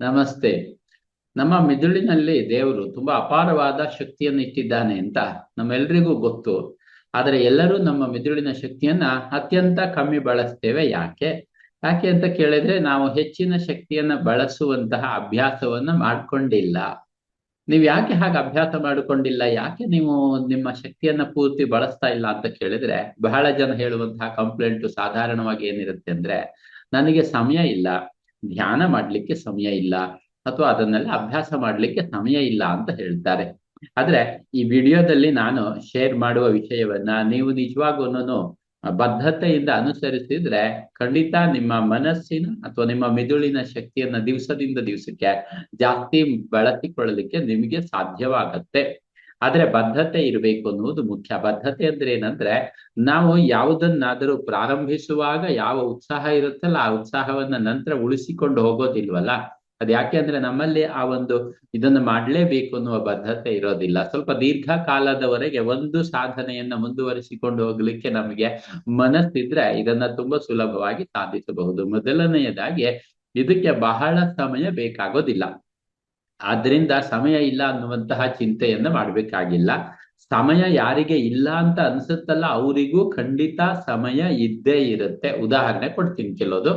ನಮಸ್ತೆ. ನಮ್ಮ ಮಿದುಳಿನಲ್ಲಿ ದೇವರು ತುಂಬಾ ಅಪಾರವಾದ ಶಕ್ತಿಯನ್ನು ಇಟ್ಟಿದ್ದಾನೆ ಅಂತ ನಮ್ಮೆಲ್ರಿಗೂ ಗೊತ್ತು. ಆದರೆ ಎಲ್ಲರೂ ನಮ್ಮ ಮಿದುಳಿನ ಶಕ್ತಿಯನ್ನ ಅತ್ಯಂತ ಕಮ್ಮಿ ಬಳಸ್ತೇವೆ ಯಾಕೆ? ಯಾಕೆ ಅಂತ ಕೇಳಿದ್ರೆ ನಾವು ಹೆಚ್ಚಿನ ಶಕ್ತಿಯನ್ನ ಬಳಸುವಂತಹ ಅಭ್ಯಾಸವನ್ನ ಮಾಡ್ಕೊಂಡಿಲ್ಲ. ನೀವು ಯಾಕೆ ಹಾಗೆ ಅಭ್ಯಾಸ ಮಾಡಿಕೊಂಡಿಲ್ಲ? ಯಾಕೆ ನೀವು ನಿಮ್ಮ ಶಕ್ತಿಯನ್ನ ಪೂರ್ತಿ ಬಳಸ್ತಾ ಇಲ್ಲ ಅಂತ ಕೇಳಿದ್ರೆ ಬಹಳ ಜನ ಹೇಳುವಂತಹ ಕಂಪ್ಲೇಂಟ್ ಸಾಧಾರಣವಾಗಿ ಏನಿರುತ್ತೆ ಅಂದ್ರೆ, ನನಗೆ ಸಮಯ ಇಲ್ಲ. ಧ್ಯಾನ ಮಾಡ್ಲಿಕ್ಕೆ ಸಮಯ ಇಲ್ಲ ಅಥವಾ ಅದನ್ನೆಲ್ಲ ಅಭ್ಯಾಸ ಮಾಡ್ಲಿಕ್ಕೆ ಸಮಯ ಇಲ್ಲ ಅಂತ ಹೇಳ್ತಾರೆ. ಆದ್ರೆ ಈ ವಿಡಿಯೋದಲ್ಲಿ ನಾನು ಶೇರ್ ಮಾಡುವ ವಿಷಯವನ್ನ ನೀವು ನಿಜವಾಗೂ ಬದ್ಧತೆಯಿಂದ ಅನುಸರಿಸಿದ್ರೆ ಖಂಡಿತ ನಿಮ್ಮ ಮನಸ್ಸಿನ ಅಥವಾ ನಿಮ್ಮ ಮಿದುಳಿನ ಶಕ್ತಿಯನ್ನ ದಿವಸದಿಂದ ದಿವಸಕ್ಕೆ ಜಾಸ್ತಿ ಬಳಸಿಕೊಳ್ಳಲಿಕ್ಕೆ ನಿಮಗೆ ಸಾಧ್ಯವಾಗತ್ತೆ. ಆದ್ರೆ ಬದ್ಧತೆ ಇರಬೇಕು ಅನ್ನುವುದು ಮುಖ್ಯ. ಬದ್ಧತೆ ಅಂದ್ರೆ ಏನಂದ್ರೆ ನಾವು ಯಾವುದನ್ನಾದರೂ ಪ್ರಾರಂಭಿಸುವಾಗ ಯಾವ ಉತ್ಸಾಹ ಇರುತ್ತಲ್ಲ ಆ ಉತ್ಸಾಹವನ್ನ ನಂತರ ಉಳಿಸಿಕೊಂಡು ಹೋಗೋದಿಲ್ವಲ್ಲ? ಅದ್ ಯಾಕೆ ಅಂದ್ರೆ ನಮ್ಮಲ್ಲಿ ಆ ಒಂದು ಇದನ್ನು ಮಾಡ್ಲೇಬೇಕು ಅನ್ನುವ ಬದ್ಧತೆ ಇರೋದಿಲ್ಲ. ಸ್ವಲ್ಪ ದೀರ್ಘ ಕಾಲದವರೆಗೆ ಒಂದು ಸಾಧನೆಯನ್ನ ಮುಂದುವರಿಸಿಕೊಂಡು ಹೋಗ್ಲಿಕ್ಕೆ ನಮಗೆ ಮನಸ್ಸಿದ್ರೆ ಇದನ್ನ ತುಂಬಾ ಸುಲಭವಾಗಿ ಸಾಧಿಸಬಹುದು. ಮೊದಲನೆಯದಾಗಿ ಇದಕ್ಕೆ ಬಹಳ ಸಮಯ ಬೇಕಾಗೋದಿಲ್ಲ. ಆದ್ರಿಂದ ಸಮಯ ಇಲ್ಲ ಅನ್ನುವಂತಹ ಚಿಂತೆಯನ್ನ ಮಾಡ್ಬೇಕಾಗಿಲ್ಲ. ಸಮಯ ಯಾರಿಗೆ ಇಲ್ಲ ಅಂತ ಅನ್ಸುತ್ತಲ್ಲ, ಅವರಿಗೂ ಖಂಡಿತ ಸಮಯ ಇದ್ದೇ ಇರುತ್ತೆ. ಉದಾಹರಣೆ ಕೊಡ್ತೀನಿ ಕೆಲವುದು.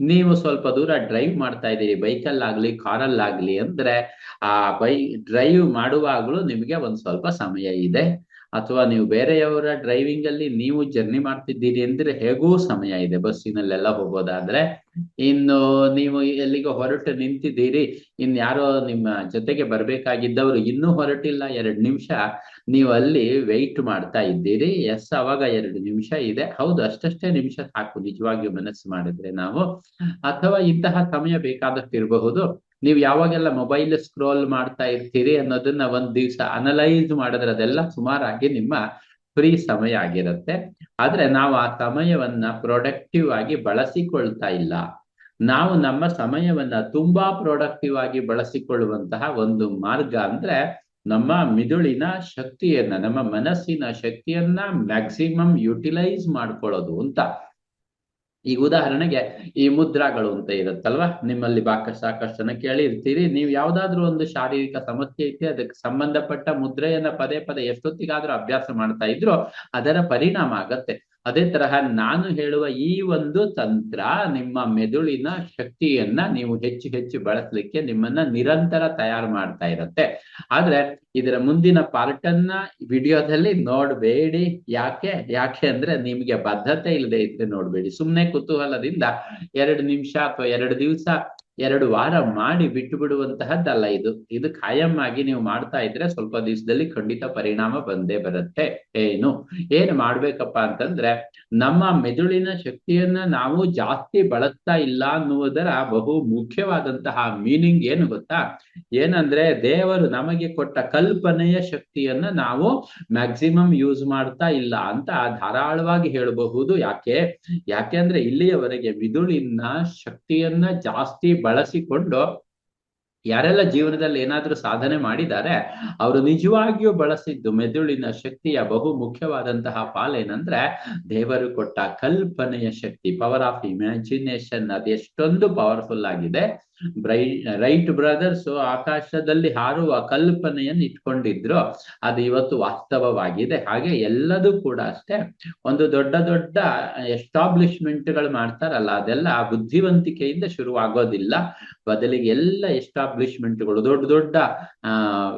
ನೀವು ಸ್ವಲ್ಪ ದೂರ ಡ್ರೈವ್ ಮಾಡ್ತಾ ಇದ್ದೀರಿ, ಬೈಕಲ್ಲಾಗ್ಲಿ, ಕಾರಲ್ಲಾಗ್ಲಿ ಅಂದ್ರೆ ಆ ಬೈ, ಡ್ರೈವ್ ಮಾಡುವಾಗಲೂ ನಿಮಗೆ ಒಂದ್ ಸ್ವಲ್ಪ ಸಮಯ ಇದೆ. ಅಥವಾ ನೀವು ಬೇರೆಯವರ ಡ್ರೈವಿಂಗ್ ಅಲ್ಲಿ ನೀವು ಜರ್ನಿ ಮಾಡ್ತಿದ್ದೀರಿ ಅಂದ್ರೆ ಹೇಗೂ ಸಮಯ ಇದೆ ಬಸ್ಸಿನಲ್ಲೆಲ್ಲ ಹೋಗೋದಾದ್ರೆ ಇನ್ನು ನೀವು ಎಲ್ಲಿಗೋ ಹೊರಟು ನಿಂತಿದ್ದೀರಿ ಇನ್ ಯಾರೋ ನಿಮ್ಮ ಜೊತೆಗೆ ಬರ್ಬೇಕಾಗಿದ್ದವರು ಇನ್ನೂ ಹೊರಟಿಲ್ಲ, ಎರಡು ನಿಮಿಷ ನೀವು ಅಲ್ಲಿ ವೆಯ್ಟ್ ಮಾಡ್ತಾ ಇದ್ದೀರಿ. ಎಸ್ ಅವಾಗ ಎರಡು ನಿಮಿಷ ಇದೆ. ಹೌದು, ಅಷ್ಟಷ್ಟೇ ನಿಮಿಷ ಸಾಕು, ನಿಜವಾಗಿಯೂ ಮನಸ್ಸು ಮಾಡಿದ್ರೆ ನಾವು. ಅಥವಾ ಇಂತಹ ಸಮಯ ಬೇಕಾದಷ್ಟು ಇರಬಹುದು ನೀವು ಯಾವಾಗೆಲ್ಲ ಮೊಬೈಲ್ ಸ್ಕ್ರೋಲ್ ಮಾಡ್ತಾ ಇರ್ತೀರಿ ಅನ್ನೋದನ್ನ ಒಂದ್ ದಿವ್ಸ ಅನಲೈಸ್ ಮಾಡಿದ್ರೆ ಅದೆಲ್ಲ ಸುಮಾರಾಗಿ ನಿಮ್ಮ ಫ್ರೀ ಸಮಯ ಆಗಿರುತ್ತೆ. ಆದ್ರೆ ನಾವು ಆ ಸಮಯವನ್ನ ಪ್ರೊಡಕ್ಟಿವ್ ಆಗಿ ಬಳಸಿಕೊಳ್ತಾ ಇಲ್ಲ. ನಾವು ನಮ್ಮ ಸಮಯವನ್ನ ತುಂಬಾ ಪ್ರೊಡಕ್ಟಿವ್ ಆಗಿ ಬಳಸಿಕೊಳ್ಳುವಂತಹ ಒಂದು ಮಾರ್ಗ ಅಂದ್ರೆ ನಮ್ಮ ಮಿದುಳಿನ ಶಕ್ತಿಯನ್ನ, ನಮ್ಮ ಮನಸ್ಸಿನ ಶಕ್ತಿಯನ್ನ ಮ್ಯಾಕ್ಸಿಮಮ್ ಯುಟಿಲೈಸ್ ಮಾಡ್ಕೊಳ್ಳೋದು ಅಂತ. ಈಗ ಉದಾಹರಣೆಗೆ ಈ ಮುದ್ರಾಗಳು ಅಂತ ಇರುತ್ತಲ್ವಾ? ನಿಮ್ಮಲ್ಲಿ ಬಾಕ ಸಾಕಷ್ಟು ಜನ ಕೇಳಿರ್ತೀರಿ. ನೀವು ಯಾವ್ದಾದ್ರು ಒಂದು ಶಾರೀರಿಕ ಸಮಸ್ಯೆ ಐತೆ ಅದಕ್ಕೆ ಸಂಬಂಧಪಟ್ಟ ಮುದ್ರೆಯನ್ನ ಪದೇ ಪದೇ ಎಷ್ಟೊತ್ತಿಗಾದ್ರೂ ಅಭ್ಯಾಸ ಮಾಡ್ತಾ ಇದ್ರು ಅದರ ಪರಿಣಾಮ ಆಗತ್ತೆ. ಅದೇ ತರಹ ನಾನು ಹೇಳುವ ಈ ಒಂದು ತಂತ್ರ ನಿಮ್ಮ ಮೆದುಳಿನ ಶಕ್ತಿಯನ್ನ ನೀವು ಹೆಚ್ಚು ಹೆಚ್ಚು ಬಳಸಲಿಕ್ಕೆ ನಿಮ್ಮನ್ನ ನಿರಂತರ ತಯಾರು ಮಾಡ್ತಾ ಇರತ್ತೆ. ಆದ್ರೆ ಇದರ ಮುಂದಿನ ಪಾರ್ಟ್ ಅನ್ನ ವಿಡಿಯೋದಲ್ಲಿ ನೋಡ್ಬೇಡಿ. ಯಾಕೆ? ಯಾಕೆ ಅಂದ್ರೆ ನಿಮ್ಗೆ ಬದ್ಧತೆ ಇಲ್ಲದೆ ಇದ್ರೆ ನೋಡ್ಬೇಡಿ. ಸುಮ್ನೆ ಕುತೂಹಲದಿಂದ ಎರಡು ನಿಮಿಷ ಅಥವಾ ಎರಡು ದಿವಸ ಎರಡು ವಾರ ಮಾಡಿ ಬಿಟ್ಟು ಬಿಡುವಂತಹದ್ದಲ್ಲ ಇದು. ಇದು ಖಾಯಂ ಆಗಿ ನೀವು ಮಾಡ್ತಾ ಇದ್ರೆ ಸ್ವಲ್ಪ ದಿವಸದಲ್ಲಿ ಖಂಡಿತ ಪರಿಣಾಮ ಬಂದೇ ಬರುತ್ತೆ. ಏನು? ಏನ್ ಮಾಡ್ಬೇಕಪ್ಪ ಅಂತಂದ್ರೆ ನಮ್ಮ ಮೆದುಳಿನ ಶಕ್ತಿಯನ್ನ ನಾವು ಜಾಸ್ತಿ ಬಳಸ್ತಾ ಇಲ್ಲ ಅನ್ನುವುದರ ಬಹು ಮುಖ್ಯವಾದಂತಹ ಮೀನಿಂಗ್ ಏನು ಗೊತ್ತಾ? ಏನಂದ್ರೆ ದೇವರು ನಮಗೆ ಕೊಟ್ಟ ಕಲ್ಪನೆಯ ಶಕ್ತಿಯನ್ನ ನಾವು ಮ್ಯಾಕ್ಸಿಮಮ್ ಯೂಸ್ ಮಾಡ್ತಾ ಇಲ್ಲ ಅಂತ ಧಾರಾಳವಾಗಿ ಹೇಳಬಹುದು. ಯಾಕೆ? ಯಾಕೆ ಅಂದ್ರೆ ಇಲ್ಲಿಯವರೆಗೆ ಮಿದುಳಿನ ಶಕ್ತಿಯನ್ನ ಜಾಸ್ತಿ ಬಳಸಿಕೊಂಡು ಯಾರೆಲ್ಲ ಜೀವನದಲ್ಲಿ ಏನಾದ್ರೂ ಸಾಧನೆ ಮಾಡಿದ್ದಾರೆ, ಅವರು ನಿಜವಾಗಿಯೂ ಬಳಸಿದ್ದು ಮೆದುಳಿನ ಶಕ್ತಿಯ ಬಹು ಮುಖ್ಯವಾದಂತಹ ಪಾಲೇನಂದ್ರೆ ದೇವರು ಕೊಟ್ಟ ಕಲ್ಪನೆಯ ಶಕ್ತಿ ಪವರ್ ಆಫ್ ಇಮ್ಯಾಜಿನೇಷನ್ ಅದೆಷ್ಟೊಂದು ಪವರ್ಫುಲ್ ಆಗಿದೆ. ಬ್ರೈ, ರೈಟ್ ಬ್ರದರ್ಸ್ ಆಕಾಶದಲ್ಲಿ ಹಾರುವ ಕಲ್ಪನೆಯನ್ನು ಇಟ್ಕೊಂಡಿದ್ರು. ಅದು ಇವತ್ತು ವಾಸ್ತವವಾಗಿದೆ. ಹಾಗೆ ಎಲ್ಲದೂ ಕೂಡ ಅಷ್ಟೇ. ಒಂದು ದೊಡ್ಡ ದೊಡ್ಡ ಎಸ್ಟಾಬ್ಲಿಷ್ಮೆಂಟ್ಗಳು ಮಾಡ್ತಾರಲ್ಲ, ಅದೆಲ್ಲ ಆ ಬುದ್ಧಿವಂತಿಕೆಯಿಂದ ಶುರುವಾಗೋದಿಲ್ಲ. ಬದಲಿಗೆ ಎಲ್ಲ ಎಸ್ಟಾಬ್ಲಿಷ್ಮೆಂಟ್ಗಳು ದೊಡ್ಡ ದೊಡ್ಡ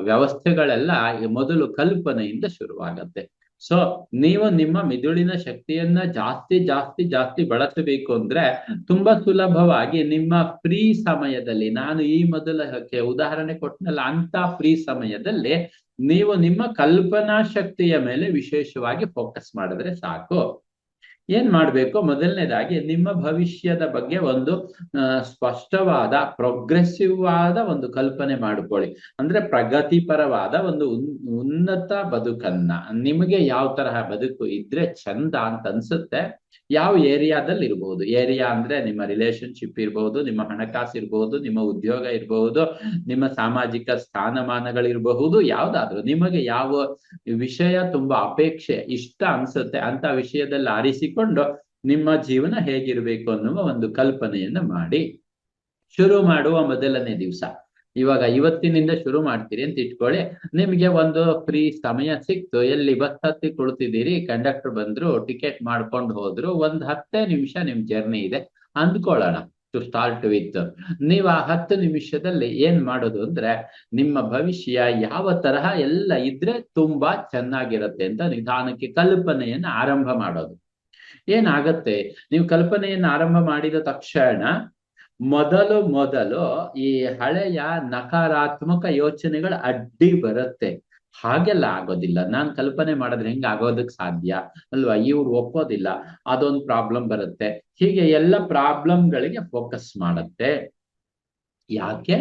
ವ್ಯವಸ್ಥೆಗಳೆಲ್ಲ ಮೊದಲು ಕಲ್ಪನೆಯಿಂದ ಶುರುವಾಗತ್ತೆ. ಸೊ ನೀವು ನಿಮ್ಮ ಮಿದುಳಿನ ಶಕ್ತಿಯನ್ನ ಜಾಸ್ತಿ ಜಾಸ್ತಿ ಜಾಸ್ತಿ ಬಳಸಬೇಕು ಅಂದ್ರೆ ತುಂಬಾ ಸುಲಭವಾಗಿ ನಿಮ್ಮ ಫ್ರೀ ಸಮಯದಲ್ಲಿ, ನಾನು ಈ ಮೊದಲಕ್ಕೆ ಉದಾಹರಣೆ ಕೊಟ್ಟನಲ್ಲ ಅಂತ ಫ್ರೀ ಸಮಯದಲ್ಲಿ ನೀವು ನಿಮ್ಮ ಕಲ್ಪನಾ ಶಕ್ತಿಯ ಮೇಲೆ ವಿಶೇಷವಾಗಿ ಫೋಕಸ್ ಮಾಡಿದ್ರೆ ಸಾಕು. ಏನ್ ಮಾಡ್ಬೇಕು? ಮೊದಲನೇದಾಗಿ ನಿಮ್ಮ ಭವಿಷ್ಯದ ಬಗ್ಗೆ ಒಂದು ಸ್ಪಷ್ಟವಾದ ಪ್ರೋಗ್ರೆಸಿವ್ ಆದ ಒಂದು ಕಲ್ಪನೆ ಮಾಡ್ಕೊಳ್ಳಿ. ಅಂದ್ರೆ ಪ್ರಗತಿಪರವಾದ ಒಂದು ಉನ್ನತ ಬದುಕನ್ನ. ನಿಮಗೆ ಯಾವ ತರಹ ಬದುಕು ಇದ್ರೆ ಚಂದ ಅಂತ ಅನ್ಸುತ್ತೆ? ಯಾವ ಏರಿಯಾದಲ್ಲಿ ಇರಬಹುದು ಏರಿಯಾ ಅಂದ್ರೆ ನಿಮ್ಮ ರಿಲೇಶನ್ಶಿಪ್ ಇರಬಹುದು ನಿಮ್ಮ ಹಣಕಾಸು ಇರಬಹುದು ನಿಮ್ಮ ಉದ್ಯೋಗ ಇರಬಹುದು ನಿಮ್ಮ ಸಾಮಾಜಿಕ ಸ್ಥಾನಮಾನಗಳಿರಬಹುದು, ಯಾವ್ದಾದ್ರು ನಿಮಗೆ ಯಾವ ವಿಷಯ ತುಂಬಾ ಅಪೇಕ್ಷೆ, ಇಷ್ಟ ಅನ್ಸುತ್ತೆ ಅಂತ ವಿಷಯದಲ್ಲಿ ಆರಿಸಿಕೊಂಡು ನಿಮ್ಮ ಜೀವನ ಹೇಗಿರ್ಬೇಕು ಅನ್ನುವ ಒಂದು ಕಲ್ಪನೆಯನ್ನ ಮಾಡಿ. ಶುರು ಮಾಡುವ ಮೊದಲನೇ ದಿವಸ. ಇವಾಗ ಇವತ್ತಿನಿಂದ ಶುರು ಮಾಡ್ತೀರಿ ಅಂತ ಇಟ್ಕೊಳ್ಳಿ. ನಿಮ್ಗೆ ಒಂದು ಫ್ರೀ ಸಮಯ ಸಿಕ್ತು, ಎಲ್ಲಿ ಬಸ್ ಹತ್ತಿ ಕುಳಿತಿದ್ದೀರಿ ಕಂಡಕ್ಟರ್ ಬಂದ್ರು ಟಿಕೆಟ್ ಮಾಡ್ಕೊಂಡು ಹೋದ್ರು, ಒಂದ್ ಹತ್ತೇ ನಿಮಿಷ ನಿಮ್ ಜರ್ನಿ ಇದೆ. ಅಂದ್ಕೊಳ್ಳೋಣ ಟು ಸ್ಟಾರ್ಟ್ ವಿತ್ ನೀವು ಆ ಹತ್ತು ನಿಮಿಷದಲ್ಲಿ ಏನ್ ಮಾಡೋದು ಅಂದ್ರೆ, ನಿಮ್ಮ ಭವಿಷ್ಯ ಯಾವ ತರಹ ಎಲ್ಲ ಇದ್ರೆ ತುಂಬಾ ಚೆನ್ನಾಗಿರುತ್ತೆ ಅಂತ ನಿಧಾನಕ್ಕೆ ಕಲ್ಪನೆಯನ್ನ ಆರಂಭ ಮಾಡೋದು. ಏನಾಗತ್ತೆ? ನೀವು ಕಲ್ಪನೆಯನ್ನು ಆರಂಭ ಮಾಡಿದ ತಕ್ಷಣ ಮೊದಲು ಮೊದಲು ಈ ಹಳೆಯ ನಕಾರಾತ್ಮಕ ಯೋಚನೆಗಳು ಅಡ್ಡಿ ಬರುತ್ತೆ. ಹಾಗೆಲ್ಲ ಆಗೋದಿಲ್ಲ. ನಾನ್ ಕಲ್ಪನೆ ಮಾಡಿದ್ರೆ ಹೆಂಗ್ ಆಗೋದಕ್ ಸಾಧ್ಯ? ಅಲ್ವಾ? ಇವ್ರು ಒಪ್ಪೋದಿಲ್ಲ. ಅದೊಂದು ಪ್ರಾಬ್ಲಮ್ ಬರುತ್ತೆ. ಹೀಗೆ ಎಲ್ಲ ಪ್ರಾಬ್ಲಮ್ಗಳಿಗೆ ಫೋಕಸ್ ಮಾಡುತ್ತೆ. ಯಾಕೆ?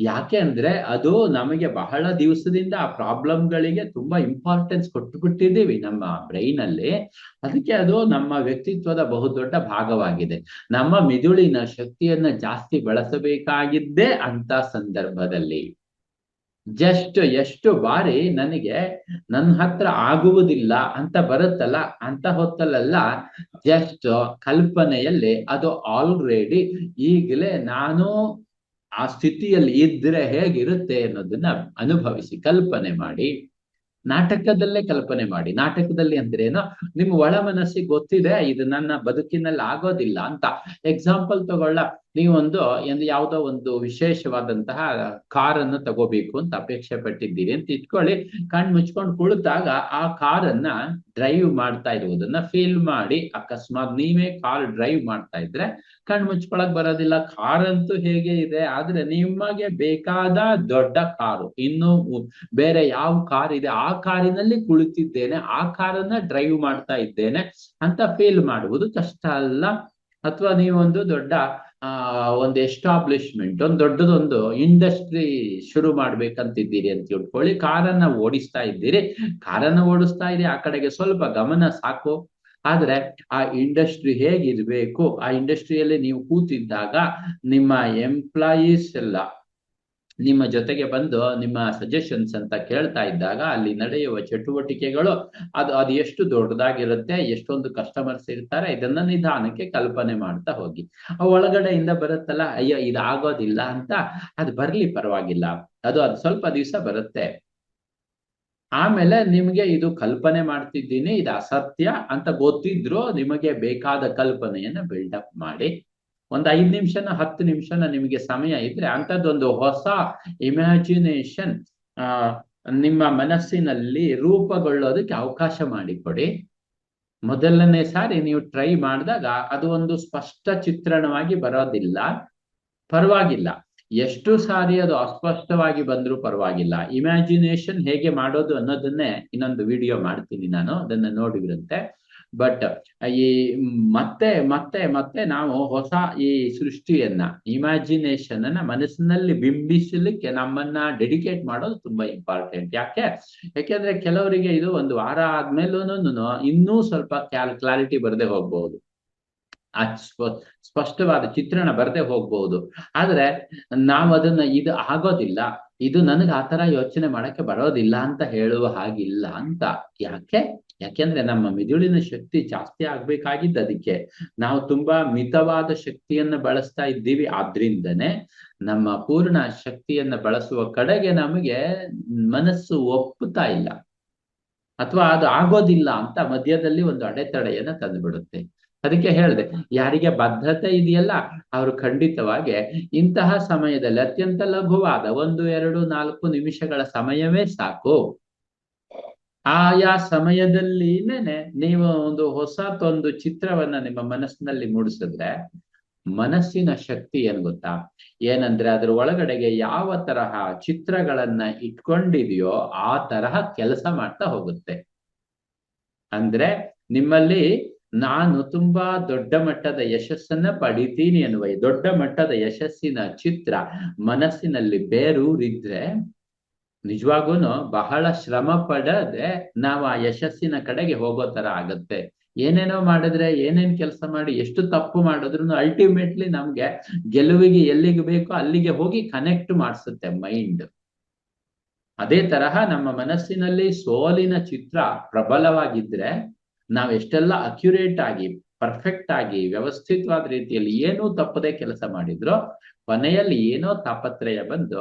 ಯಾಕೆ ಅಂದ್ರೆ ಅದು ನಮಗೆ ಬಹಳ ದಿವಸದಿಂದ ಆ ಪ್ರಾಬ್ಲಮ್ಗಳಿಗೆ ತುಂಬಾ ಇಂಪಾರ್ಟೆನ್ಸ್ ಕೊಟ್ಟು ಬಿಟ್ಟಿದ್ದೀವಿ ನಮ್ಮ ಬ್ರೈನ್ ಅಲ್ಲಿ ಅದಕ್ಕೆ ಅದು ನಮ್ಮ ವ್ಯಕ್ತಿತ್ವದ ಬಹುದೊಡ್ಡ ಭಾಗವಾಗಿದೆ. ನಮ್ಮ ಮಿದುಳಿನ ಶಕ್ತಿಯನ್ನ ಜಾಸ್ತಿ ಬಳಸಬೇಕಾಗಿದ್ದೇ ಅಂತ ಸಂದರ್ಭದಲ್ಲಿ. ಜಸ್ಟ್ ಎಷ್ಟು ಬಾರಿ ನನಗೆ ನನ್ನ ಹತ್ರ ಆಗುವುದಿಲ್ಲ ಅಂತ ಬರುತ್ತಲ್ಲ, ಅಂತ ಹೊತ್ತಲ್ಲೆಲ್ಲ ಜಸ್ಟ್ ಕಲ್ಪನೆಯಲ್ಲಿ ಅದು ಆಲ್ರೆಡಿ ಈಗಲೇ ನಾನು ಆ ಸ್ಥಿತಿಯಲ್ಲಿ ಇದ್ರೆ ಹೇಗಿರುತ್ತೆ ಅನ್ನೋದನ್ನ ಅನುಭವಿಸಿ, ಕಲ್ಪನೆ ಮಾಡಿ. ನಾಟಕದಲ್ಲೇ ಕಲ್ಪನೆ ಮಾಡಿ. ನಾಟಕದಲ್ಲಿ ಅಂದ್ರೆ ಏನೋ ನಿಮ್ಮ ಒಳ ಮನಸ್ಸಿಗೆ ಗೊತ್ತಿದೆ, ಇದು ನನ್ನ ಬದುಕಿನಲ್ಲಿ ಆಗೋದಿಲ್ಲ ಅಂತ. ಎಕ್ಸಾಂಪಲ್ ತಗೊಳ್ಳ, ನೀವೊಂದು ಯಾವುದೋ ಒಂದು ವಿಶೇಷವಾದಂತಹ ಕಾರನ್ನು ತಗೋಬೇಕು ಅಂತ ಅಪೇಕ್ಷೆ ಪಟ್ಟಿದ್ದೀರಿ ಅಂತ ಇಟ್ಕೊಳ್ಳಿ. ಕಣ್ ಮುಚ್ಕೊಂಡು ಕುಳಿತಾಗ ಆ ಕಾರನ್ನ ಡ್ರೈವ್ ಮಾಡ್ತಾ ಇರುವುದನ್ನ ಫೀಲ್ ಮಾಡಿ. ಅಕಸ್ಮಾತ್ ನೀವೇ ಕಾರ್ ಡ್ರೈವ್ ಮಾಡ್ತಾ ಇದ್ರೆ ಕಣ್ ಮುಚ್ಕೊಳಕ್ ಬರೋದಿಲ್ಲ, ಕಾರ್ ಅಂತೂ ಹೇಗೆ ಇದೆ, ಆದ್ರೆ ನಿಮಗೆ ಬೇಕಾದ ದೊಡ್ಡ ಕಾರು, ಇನ್ನು ಬೇರೆ ಯಾವ ಕಾರ್ ಇದೆ, ಆ ಕಾರಿನಲ್ಲಿ ಕುಳಿತಿದ್ದೇನೆ, ಆ ಕಾರನ್ನ ಡ್ರೈವ್ ಮಾಡ್ತಾ ಇದ್ದೇನೆ ಅಂತ ಫೀಲ್ ಮಾಡುವುದು ಕಷ್ಟ ಅಲ್ಲ? ಅಥವಾ ನೀವೊಂದು ದೊಡ್ಡ, ಆ, ಒಂದು ಎಸ್ಟಾಬ್ಲಿಷ್ಮೆಂಟ್ ಒಂದು ದೊಡ್ಡದೊಂದು ಇಂಡಸ್ಟ್ರಿ ಶುರು ಮಾಡ್ಬೇಕಂತಿದ್ದೀರಿ ಅಂತ ತಿಳ್ಕೊಳ್ಳಿ, ಕಾರನ್ನ ಓಡಿಸ್ತಾ ಇದ್ದೀರಿ, ಕಾರನ್ನ ಓಡಿಸ್ತಾ ಇರಿ, ಆ ಕಡೆಗೆ ಸ್ವಲ್ಪ ಗಮನ ಸಾಕು. ಆದ್ರೆ ಆ ಇಂಡಸ್ಟ್ರಿ ಹೇಗಿರ್ಬೇಕು? ಆ ಇಂಡಸ್ಟ್ರಿಯಲ್ಲಿ ನೀವು ಕೂತಿದ್ದಾಗ ನಿಮ್ಮ ಎಂಪ್ಲಾಯೀಸ್ ಎಲ್ಲ ನಿಮ್ಮ ಜೊತೆಗೆ ಬಂದು ನಿಮ್ಮ ಸಜೆಷನ್ಸ್ ಅಂತ ಕೇಳ್ತಾ ಇದ್ದಾಗ ಅಲ್ಲಿ ನಡೆಯುವ ಚಟುವಟಿಕೆಗಳು ಅದು ಅದು ಎಷ್ಟು ದೊಡ್ಡದಾಗಿರುತ್ತೆ, ಎಷ್ಟೊಂದು ಕಸ್ಟಮರ್ಸ್ ಇರ್ತಾರೆ, ಇದನ್ನ ನಿಧಾನಕ್ಕೆ ಕಲ್ಪನೆ ಮಾಡ್ತಾ ಹೋಗಿ. ಒಳಗಡೆಯಿಂದ ಬರುತ್ತಲ್ಲ, ಅಯ್ಯೋ, ಇದಾಗೋದಿಲ್ಲ ಅಂತ, ಅದು ಬರ್ಲಿ ಪರವಾಗಿಲ್ಲ. ಅದು ಅದು ಸ್ವಲ್ಪ ದಿವಸ ಬರುತ್ತೆ. ಆಮೇಲೆ ನಿಮ್ಗೆ ಇದು ಕಲ್ಪನೆ ಮಾಡ್ತಿದ್ದೀನಿ, ಇದು ಅಸತ್ಯ ಅಂತ ಗೊತ್ತಿದ್ರು ನಿಮಗೆ ಬೇಕಾದ ಕಲ್ಪನೆಯನ್ನ ಬಿಲ್ಡಪ್ ಮಾಡಿ. ಒಂದು ಐದು ನಿಮಿಷನ, ಹತ್ತು ನಿಮಿಷನ ನಿಮಗೆ ಸಮಯ ಇದ್ರೆ ಅಂಥದ್ದೊಂದು ಹೊಸ ಇಮ್ಯಾಜಿನೇಷನ್ ನಿಮ್ಮ ಮನಸ್ಸಿನಲ್ಲಿ ರೂಪಗೊಳ್ಳೋದಕ್ಕೆ ಅವಕಾಶ ಮಾಡಿಕೊಡಿ. ಮೊದಲನೇ ಸಾರಿ ನೀವು ಟ್ರೈ ಮಾಡಿದಾಗ ಅದು ಒಂದು ಸ್ಪಷ್ಟ ಚಿತ್ರಣವಾಗಿ ಬರೋದಿಲ್ಲ. ಪರವಾಗಿಲ್ಲ. ಎಷ್ಟು ಸಾರಿ ಅದು ಅಸ್ಪಷ್ಟವಾಗಿ ಬಂದರೂ ಪರವಾಗಿಲ್ಲ. ಇಮ್ಯಾಜಿನೇಷನ್ ಹೇಗೆ ಮಾಡೋದು ಅನ್ನೋದನ್ನೇ ಇನ್ನೊಂದು ವಿಡಿಯೋ ಮಾಡ್ತೀನಿ ನಾನು, ಅದನ್ನ ನೋಡಿದ್ರಂತೆ. ಬಟ್ ಈ ಮತ್ತೆ ಮತ್ತೆ ಮತ್ತೆ ನಾವು ಹೊಸ ಈ ಸೃಷ್ಟಿಯನ್ನ ಇಮ್ಯಾಜಿನೇಷನ್ ಅನ್ನ ಮನಸ್ಸಿನಲ್ಲಿ ಬಿಂಬಿಸಲಿಕ್ಕೆ ನಮ್ಮನ್ನ ಡೆಡಿಕೇಟ್ ಮಾಡೋದು ತುಂಬಾ ಇಂಪಾರ್ಟೆಂಟ್ ಯಾಕೆ? ಯಾಕೆಂದ್ರೆ ಕೆಲವರಿಗೆ ಇದು ಒಂದು ವಾರ ಆದ್ಮೇಲೂ ಇನ್ನೂ ಸ್ವಲ್ಪ ಕ್ಲಾರಿಟಿ ಬರದೆ ಹೋಗ್ಬಹುದು ಆ ಸ್ಪಷ್ಟವಾದ ಚಿತ್ರಣ ಬರದೆ ಹೋಗ್ಬಹುದು ಆದ್ರೆ ನಾವು ಅದನ್ನ ಇದು ಆಗೋದಿಲ್ಲ. ಇದು ನನಗೆ ಆತರ ಯೋಚನೆ ಮಾಡಕ್ಕೆ ಬರೋದಿಲ್ಲ ಅಂತ ಹೇಳುವ ಹಾಗಿಲ್ಲ ಅಂತ. ಯಾಕೆ? ಯಾಕೆಂದ್ರೆ ನಮ್ಮ ಮಿದುಳಿನ ಶಕ್ತಿ ಜಾಸ್ತಿ ಆಗ್ಬೇಕಾಗಿದ್ದು ಅದಕ್ಕೆ. ನಾವು ತುಂಬಾ ಮಿತವಾದ ಶಕ್ತಿಯನ್ನ ಬಳಸ್ತಾ ಇದ್ದೀವಿ. ಆದ್ರಿಂದನೇ ನಮ್ಮ ಪೂರ್ಣ ಶಕ್ತಿಯನ್ನ ಬಳಸುವ ಕಡೆಗೆ ನಮಗೆ ಮನಸ್ಸು ಒಪ್ಪುತ್ತಾ ಇಲ್ಲ. ಅಥವಾ ಅದು ಆಗೋದಿಲ್ಲ ಅಂತ ಮಧ್ಯದಲ್ಲಿ ಒಂದು ಅಡೆತಡೆಯನ್ನ ತಂದುಬಿಡುತ್ತೆ. ಅದಕ್ಕೆ ಹೇಳಿದೆ, ಯಾರಿಗೆ ಬದ್ಧತೆ ಇದೆಯಲ್ಲ, ಅವರು ಖಂಡಿತವಾಗಿ ಇಂತಹ ಸಮಯದಲ್ಲಿ ಅತ್ಯಂತ ಲಘುವಾದ ಒಂದು, ಎರಡು, ನಾಲ್ಕು ನಿಮಿಷಗಳ ಸಮಯವೇ ಸಾಕು. ಆಯಾ ಸಮಯದಲ್ಲಿನೇ ನೀವು ಒಂದು ಹೊಸತೊಂದು ಚಿತ್ರವನ್ನ ನಿಮ್ಮ ಮನಸ್ಸಿನಲ್ಲಿ ಮೂಡಿಸಿದ್ರೆ, ಮನಸ್ಸಿನ ಶಕ್ತಿ ಏನ್ ಗೊತ್ತಾ? ಏನಂದ್ರೆ ಅದ್ರ ಒಳಗಡೆಗೆ ಯಾವ ತರಹ ಚಿತ್ರಗಳನ್ನ ಇಟ್ಕೊಂಡಿದೆಯೋ ಆ ತರಹ ಕೆಲಸ ಮಾಡ್ತಾ ಹೋಗುತ್ತೆ. ಅಂದ್ರೆ ನಿಮ್ಮಲ್ಲಿ ನಾನು ತುಂಬಾ ದೊಡ್ಡ ಮಟ್ಟದ ಯಶಸ್ಸನ್ನ ಪಡಿತೀನಿ ಅನ್ನುವ ದೊಡ್ಡ ಮಟ್ಟದ ಯಶಸ್ಸಿನ ಚಿತ್ರ ಮನಸ್ಸಿನಲ್ಲಿ ಬೇರೂರಿದ್ರೆ ನಿಜವಾಗೂನು ಬಹಳ ಶ್ರಮ ಪಡದೆ ನಾವು ಆ ಯಶಸ್ಸಿನ ಕಡೆಗೆ ಹೋಗೋ ತರ ಆಗತ್ತೆ. ಏನೇನೋ ಮಾಡಿದ್ರೆ, ಏನೇನ್ ಕೆಲಸ ಮಾಡಿ, ಎಷ್ಟು ತಪ್ಪು ಮಾಡಿದ್ರು ಅಲ್ಟಿಮೇಟ್ಲಿ ನಮ್ಗೆ ಗೆಲುವಿಗೆ ಎಲ್ಲಿಗೆ ಬೇಕೋ ಅಲ್ಲಿಗೆ ಹೋಗಿ ಕನೆಕ್ಟ್ ಮಾಡಿಸುತ್ತೆ ಮೈಂಡ್ ಅದೇ ತರಹ ನಮ್ಮ ಮನಸ್ಸಿನಲ್ಲಿ ಸೋಲಿನ ಚಿತ್ರ ಪ್ರಬಲವಾಗಿದ್ರೆ ನಾವ್ ಎಷ್ಟೆಲ್ಲ ಅಕ್ಯುರೇಟ್ ಆಗಿ ಪರ್ಫೆಕ್ಟ್ ಆಗಿ, ವ್ಯವಸ್ಥಿತವಾದ ರೀತಿಯಲ್ಲಿ ಏನೂ ತಪ್ಪದೆ ಕೆಲಸ ಮಾಡಿದ್ರು, ಕೊನೆಯಲ್ಲಿ ಏನೋ ತಾಪತ್ರಯ ಬಂದು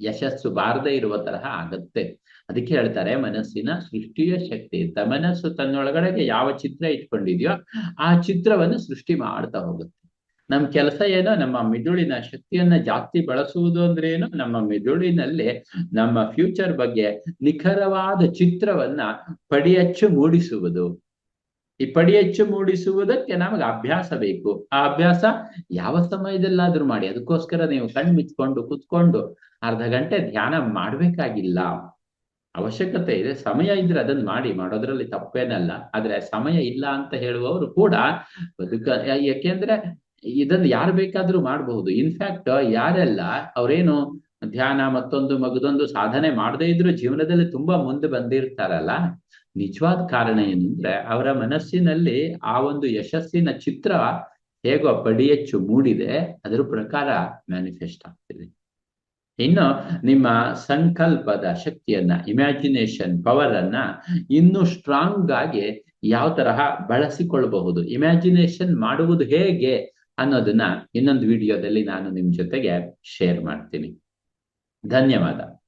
ಯಶಸ್ಸು ಬಾರದೇ ಇರುವ ತರಹ ಆಗತ್ತೆ. ಅದಕ್ಕೆ ಹೇಳ್ತಾರೆ, ಮನಸ್ಸಿನ ಸೃಷ್ಟಿಯ ಶಕ್ತಿ. ಅಂತ ಮನಸ್ಸು ತನ್ನೊಳಗಡೆಗೆ ಯಾವ ಚಿತ್ರ ಇಟ್ಕೊಂಡಿದ್ಯೋ, ಆ ಚಿತ್ರವನ್ನು ಸೃಷ್ಟಿ ಮಾಡ್ತಾ ಹೋಗುತ್ತೆ. ನಮ್ ಕೆಲಸ ಏನೋ ನಮ್ಮ ಮಿದುಳಿನ ಶಕ್ತಿಯನ್ನ ಜಾಸ್ತಿ ಬಳಸುವುದು ಅಂದ್ರೆ ಏನು ನಮ್ಮ ಮಿದುಳಿನಲ್ಲಿ ನಮ್ಮ ಫ್ಯೂಚರ್ ಬಗ್ಗೆ ನಿಖರವಾದ ಚಿತ್ರವನ್ನ ಪಡಿಯಚ್ಚು ಮೂಡಿಸುವುದು. ಈ ಪಡಿಯಚ್ಚು ಮೂಡಿಸುವುದಕ್ಕೆ ನಮಗೆ ಅಭ್ಯಾಸ ಬೇಕು. ಆ ಅಭ್ಯಾಸ ಯಾವ ಸಮಯದಲ್ಲಾದ್ರೂ ಮಾಡಿ. ಅದಕ್ಕೋಸ್ಕರ ನೀವು ಕಣ್ಣು ಮಿಚ್ಕೊಂಡು ಕುತ್ಕೊಂಡು ಅರ್ಧ ಗಂಟೆ ಧ್ಯಾನ ಮಾಡ್ಬೇಕಾಗಿಲ್ಲ. ಅವಶ್ಯಕತೆ ಇದೆ. ಸಮಯ ಇದ್ರೆ ಅದನ್ನ ಮಾಡಿ. ಮಾಡೋದ್ರಲ್ಲಿ ತಪ್ಪೇನಲ್ಲ. ಆದ್ರೆ ಸಮಯ ಇಲ್ಲ ಅಂತ ಹೇಳುವವರು ಕೂಡ ಬದುಕ, ಯಾಕೆಂದ್ರೆ ಇದನ್ನ ಯಾರು ಬೇಕಾದ್ರೂ ಮಾಡಬಹುದು. ಇನ್ಫ್ಯಾಕ್ಟ್ ಯಾರೆಲ್ಲ ಅವ್ರೇನು ಧ್ಯಾನ ಮತ್ತೊಂದು ಮಗದೊಂದು ಸಾಧನೆ ಮಾಡದೇ ಇದ್ರು ಜೀವನದಲ್ಲಿ ತುಂಬಾ ಮುಂದೆ ಬಂದಿರ್ತಾರಲ್ಲ, ನಿಜವಾದ ಕಾರಣ ಏನಂದ್ರೆ ಅವರ ಮನಸ್ಸಿನಲ್ಲಿ ಆ ಒಂದು ಯಶಸ್ಸಿನ ಚಿತ್ರ ಹೇಗೋ ಪಡಿಯಚ್ಚು ಮೂಡಿದೆ, ಅದರ ಪ್ರಕಾರ ಮ್ಯಾನಿಫೆಸ್ಟ್ ಆಗ್ತಿದೆ. ಇನ್ನು ನಿಮ್ಮ ಸಂಕಲ್ಪದ ಶಕ್ತಿಯನ್ನ ಇಮ್ಯಾಜಿನೇಷನ್ ಪವರ್ ಅನ್ನ ಇನ್ನೂ ಸ್ಟ್ರಾಂಗ್ ಆಗಿ ಯಾವ ತರಹ ಬಳಸಿಕೊಳ್ಳಬಹುದು. ಇಮ್ಯಾಜಿನೇಷನ್ ಮಾಡುವುದು ಹೇಗೆ? ಅನ್ನೋದನ್ನ ಇನ್ನೊಂದು ವಿಡಿಯೋದಲ್ಲಿ ನಾನು ನಿಮ್ ಜೊತೆಗೆ ಶೇರ್ ಮಾಡ್ತೀನಿ. ಧನ್ಯವಾದ.